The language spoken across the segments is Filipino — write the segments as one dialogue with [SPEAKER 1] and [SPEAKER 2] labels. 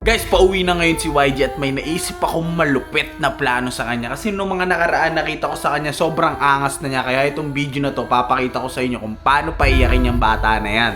[SPEAKER 1] Guys, pauwi na ngayon si YG at may naisip akong malupit na plano sa kanya. Kasi nung mga nakaraan nakita ko sa kanya, sobrang angas na niya. Kaya itong video na to, papakita ko sa inyo kung paano paiyakin yung bata na yan.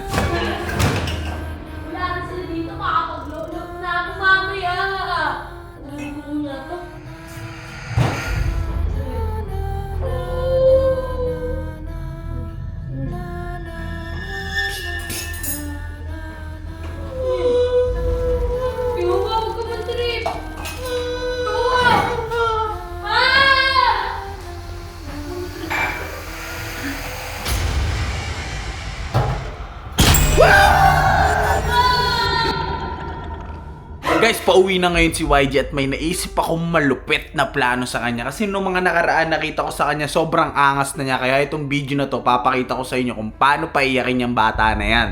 [SPEAKER 1] Guys, pauwi na ngayon si YG at may naisip akong malupit na plano sa kanya. Kasi nung mga nakaraan nakita ko sa kanya, sobrang angas na niya. Kaya itong video na to, papakita ko sa inyo kung paano paiyakin yung bata na yan.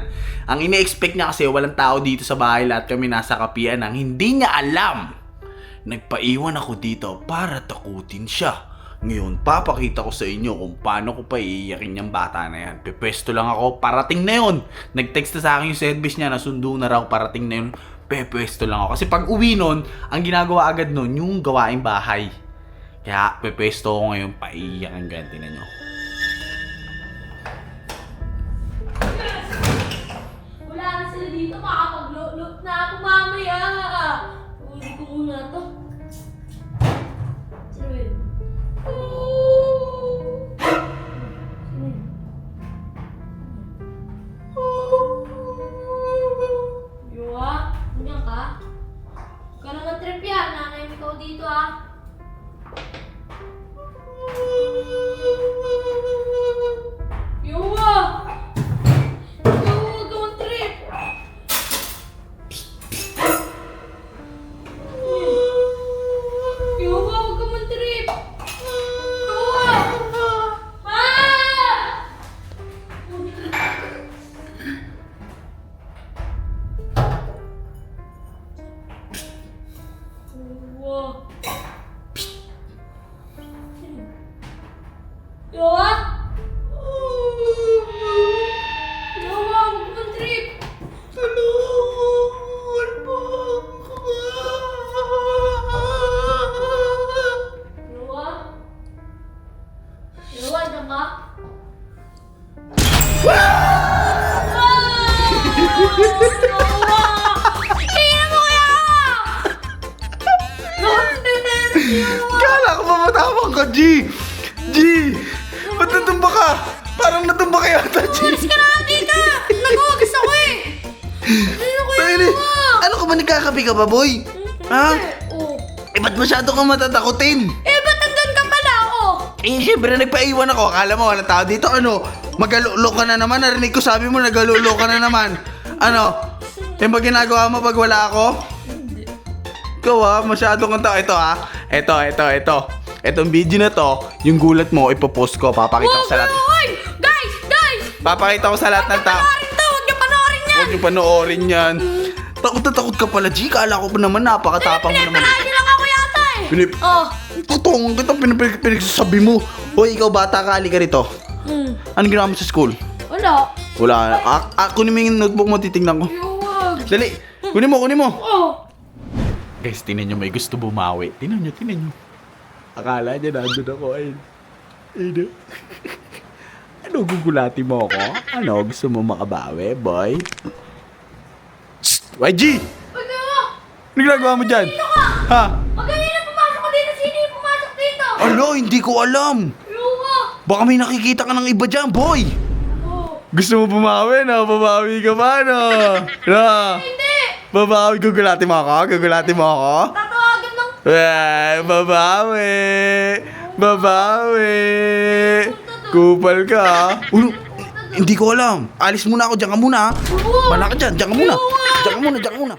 [SPEAKER 1] Ang ine-expect niya kasi walang tao dito sa bahay. Lahat kami nasa kapian ang hindi niya alam. Nagpaiwan ako dito para takutin siya. Ngayon, papakita ko sa inyo kung paano ko pa iiyakin yung bata na yan. Pepesto lang ako, parating na yun. Nag-text na sa akin yung service niya, nasundo na raw, parating na yun. Pepesto lang ako. Kasi pag uwi nun, ang ginagawa agad nun, yung gawaing bahay. Kaya, pepesto ako ngayon, paiiyakin ko yan. Tingnan nyo.
[SPEAKER 2] Wala na sila dito, makakapag-load na ako mamaya. Uwi ko muna to. 我. Ka,
[SPEAKER 1] G! G! Ba't natumba ka? Parang natumba ka yata, G!
[SPEAKER 2] Umalis ka na nga dito! Nag-uwagas ako eh! Ano ko
[SPEAKER 1] Pwede. Ano ka ba nagkakapi ka ba, boy? Ha?
[SPEAKER 2] Oh.
[SPEAKER 1] Eh, ba't masyado kang matatakotin?
[SPEAKER 2] Eh, ba't nandun ka pala ako?
[SPEAKER 1] Eh, syempre, nagpaiwan ako. Akala mo, walang tao dito. Ano? Magalulo ka na naman. Narinig ko sabi mo, nagalulo ka na naman. Ano? Yung ba ginagawa mo pag wala ako? Ikaw ah, masyado kang tao. Ito ah. Ito, ito, ito. Itong video na to, yung gulat mo, ipopost ko. Papakita ko sa lahat.
[SPEAKER 2] Oy! Guys! Guys!
[SPEAKER 1] Papakita ko sa lahat ng tao.
[SPEAKER 2] Panoorin to! Huwag niyo panoorin yan!
[SPEAKER 1] Huwag niyo panoorin yan. Takot na takot ka pala, G. Kala ko pa naman napakatapang mo naman.
[SPEAKER 2] Pinapakain niyo lang ako yata eh!
[SPEAKER 1] Pinip-
[SPEAKER 2] Oh!
[SPEAKER 1] Totoo, kita pinag pinagsasabi mo. Hoy, ikaw bata ka, halika rito.
[SPEAKER 2] Hmm.
[SPEAKER 1] Anong ginawa mo sa school?
[SPEAKER 2] Wala.
[SPEAKER 1] Wala. Ah, ah, kunin mo yung notebook mo, titignan ko.
[SPEAKER 2] Yuwag.
[SPEAKER 1] Dali. Kunin mo, kunin mo.
[SPEAKER 2] Oh!
[SPEAKER 1] Guys, tinan nyo, may gusto bumawi. Tinan nyo, tinan nyo. Akala niya nandun ako. Ayun. Ayun. ano, gugulati mo ako? Ano, gusto mo makabawi, boy? Shh! YG!
[SPEAKER 2] Kayo!
[SPEAKER 1] Ano ginagawa mo dyan? Ha?
[SPEAKER 2] Huwag kayo na pumasok ko dito! Sino yung pumasok dito?
[SPEAKER 1] Alo, hindi ko alam.
[SPEAKER 2] Yuwag.
[SPEAKER 1] Baka may nakikita ka ng iba dyan, boy.
[SPEAKER 2] Oh!
[SPEAKER 1] Gusto mo bumawi, no? Babawi ka ba, no? No?
[SPEAKER 2] Hindi!
[SPEAKER 1] Babawi, gugulati mo ako? Gugulati mo ako?
[SPEAKER 2] Tatawagan
[SPEAKER 1] Eh, babawi! Babawi! Kupal ka, ha? Ulo, hindi ko alam. Alis muna ako, diyan ka muna, ha? Wala ka dyan, diyan ka muna. Diyan ka muna, diyan ka muna.